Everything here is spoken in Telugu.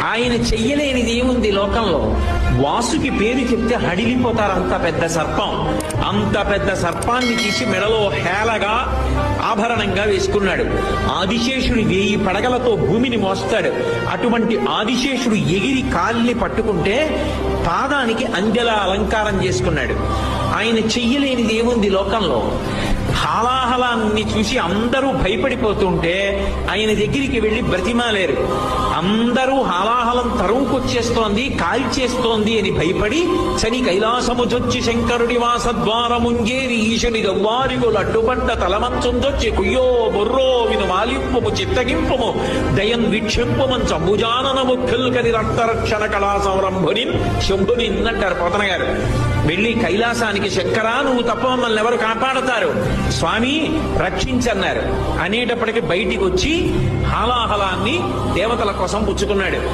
ఆయన చెయ్యలేనిది ఏముంది లోకంలో? వాసుకి పేరు చెప్తే హడిలిపోతారు అంత పెద్ద సర్పం. అంత పెద్ద సర్పాన్ని తీసి మెడలో హేళగా ఆభరణంగా వేసుకున్నాడు. ఆదిశేషుడు వేయి పడగలతో భూమిని మోస్తాడు. అటువంటి ఆదిశేషుడు ఎగిరి కాల్ని పట్టుకుంటే పాదానికి అందెల అలంకారం చేసుకున్నాడు. ఆయన చెయ్యలేనిది ఏముంది లోకంలో? హాలాహలాన్ని చూసి అందరూ భయపడిపోతుంటే ఆయన దగ్గరికి వెళ్ళి బ్రతిమాలేరు. అందరూ హాలాహలం తరువుకొచ్చేస్తోంది కాల్చేస్తోంది అని భయపడి చని కైలాసముజొచ్చి శంకరుడి వాసద్వారముంగేరి ఈశుని గవ్వారిగులు అడ్డుపడ్డ తలమంచుందొచ్చి కుయ్యో బొర్రో విను మాలింపుము చిత్తగింపుము. దయం వీక్షింపుమం చంబుజానన ముఖుల్కని రక్తరక్షణ కళా సంరంభుని శంభుని అంటారు పోతన గారు వెళ్ళి కైలాసానికి శంకరా నువ్వు తప్ప మమ్మల్ని ఎవరు కాపాడతారు? స్వామి రక్షించన్నారు. అనేటప్పటికి బయటికి వచ్చి హాలాహలాన్ని దేవతల కోసం పుచ్చుకున్నాడు.